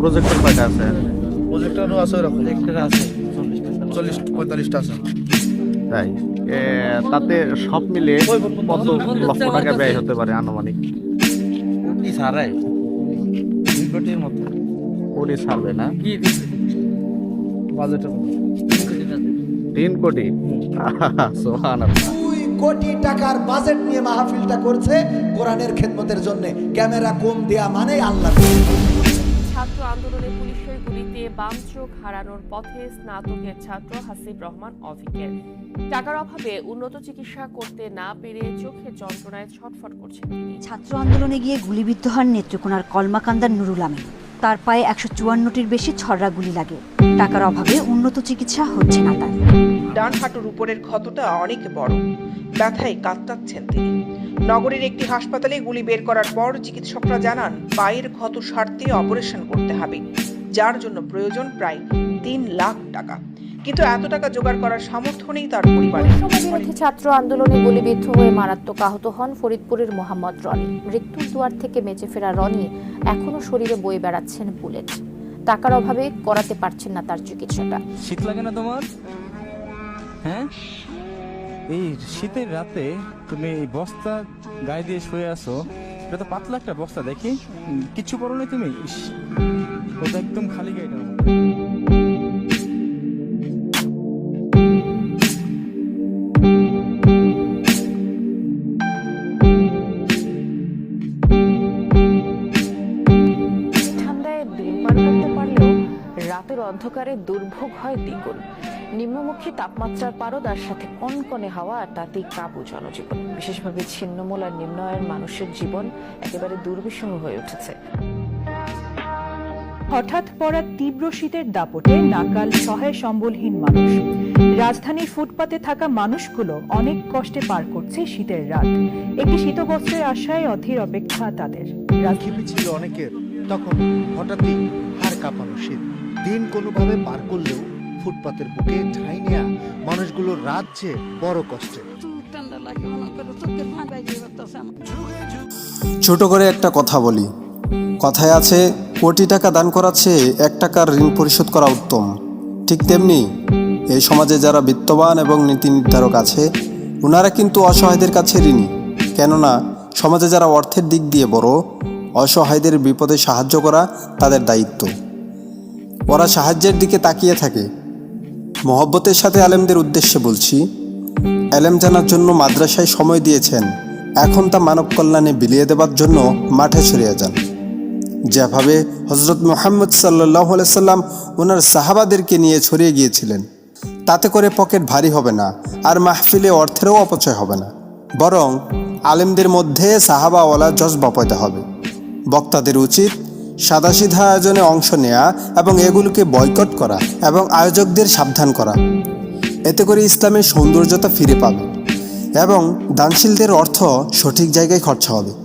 Projector কয়টা আছে? প্রজেক্টরও আছে ওরকম। আছে। চল্লিশ পঁয়তাল্লিশটা আছে। তাই। এ, তাতে সব মিলে কত লক্ষ টাকা ব্যয় হতে পারে আনুমানিক? কি সারাই দুই কোটির মতো। কোটি ছাড়বে না? কি বাজেটের তিন কোটি? সোহান দুই কোটি টাকার বাজেট নিয়ে মাহফিলটা করছে কোরআনের খেদমতের জন্য। ক্যামেরা কম দেয়া মানে আল্লাহ। ছাত্র আন্দোলনে পুলিশের গুলিতে বাম চোখ হারানোর পথে স্নাতকের ছাত্র হাসিব রহমান অভিকের টাকার অভাবে উন্নত চিকিৎসা করতে না পেরে চোখের যন্ত্রণায় ছটফট করছেন ছাত্র আন্দোলনে গিয়ে গুলিবিদ্ধ হন নেত্রকোনার কলমাকান্দার নুরুল আমিন। তার পায়ে একশো চুয়ান্নটির বেশি ছড়রা গুলি লাগে। টাকার অভাবে উন্নত চিকিৎসা হচ্ছে না তার। ডান হাঁটুর উপরের ক্ষতটা অনেক বড়। ব্যথায় কাতরাচ্ছেন তিনি। নগরীর একটি হাসপাতালে গুলি বের করার পর চিকিৎসকরা জানান, পায়ের ক্ষত সারতে অপারেশন করতে হবে, যার জন্য প্রয়োজন প্রায় তিন লাখ টাকা। কিন্তু এত টাকা জোগাড় করার সামর্থ্য নেই তার পরিবারের ছাত্র আন্দোলনে গুলিবিদ্ধ হয়ে মারাত্মক আহত হন ফরিদপুরের মোহাম্মদ রনি। মৃত্যুর দুয়ার থেকে বেঁচে ফেরা রনি এখনও শরীরে বয়ে বেড়াচ্ছেন বুলেট। টাকার অভাবে করাতে পারছেন না তার চিকিৎসাটা। শীত লাগে না তোমার? হ্যাঁ? এই শীতের রাতে তুমি এই বস্তা গায়ে দিয়ে শুয়ে আছো এটা তো পাতলা একটা বস্তা দেখি। কিছু পরো তুমি? ওটা একদম খালি গায়েটার অন্ধকারে দুর্ভোগ হয় দ্বিগুণ। নিম্নমুখী তাপমাত্রার পারদার সাথে কনকনে হাওয়া আর তাতেই কাবু জনজীবন। বিশেষভাবে ছিন্নমূল আর নিম্ন আয়ের মানুষের জীবন একেবারে দুর্বিষহ হয়ে উঠেছে। হঠাৎ পড়া তীব্র শীতের দাপটে নাকাল, সহায়, সম্বলহীন মানুষ। রাজধানীর ফুটপাতে থাকা মানুষগুলো অনেক কষ্টে পার করছে শীতের রাত। একটি শীতবস্ত্রের আশায় অধীর অপেক্ষা তাদের। রাজনীতি ছিল অনেকের। তখন হঠাৎই কাঁপানো শীত দিন কোনোভাবে পার করলেও ফুটপাতের বুকে ঠাঁই নেয়া মানুষগুলোর রাত বড় কষ্টে। ছোট করে একটা কথা বলি। কথায় আছে, কোটি টাকা দান করার চেয়ে এক টাকার ঋণ পরিশোধ করা উত্তম। ঠিক তেমনি এই সমাজে যারা বিত্তবান এবং নীতি নির্ধারক আছে ওনারা কিন্তু অসহায়দের কাছে ঋণী। কেননা, সমাজে যারা অর্থের দিক দিয়ে বড়, অসহায়দের বিপদে সাহায্য করা তাদের দায়িত্ব। ওরা সাহায্যের দিকে তাকিয়ে থাকে। মহব্বতের সাথে আলেমদের উদ্দেশ্যে বলছি এলেম জানার জন্য মাদ্রাসায় সময় দিয়েছেন। এখন তা মানব কল্যাণে বিলিয়ে দেবার জন্য মাঠে ছড়িয়ে যান। যেভাবে হজরত মোহাম্মদ সাল্লাহ সাল্লাম ওনার সাহাবাদেরকে নিয়ে ছড়িয়ে গিয়েছিলেন, তাতে করে পকেট ভারী হবে না, আর মাহফিলে অর্থেরও অপচয় হবে না। বরং আলেমদের মধ্যে সাহাবাওয়ালা জজবা পয়দা হবে। বক্তাদের উচিত সাদাসিধা আয়োজনে অংশ নেয়া এবং এগুলোকে বয়কট করা এবং আয়োজকদের সাবধান করা। এতে করে ইসলামের সৌন্দর্যতা ফিরে পাবে এবং দানশীলদের অর্থ সঠিক জায়গায় খরচা হবে।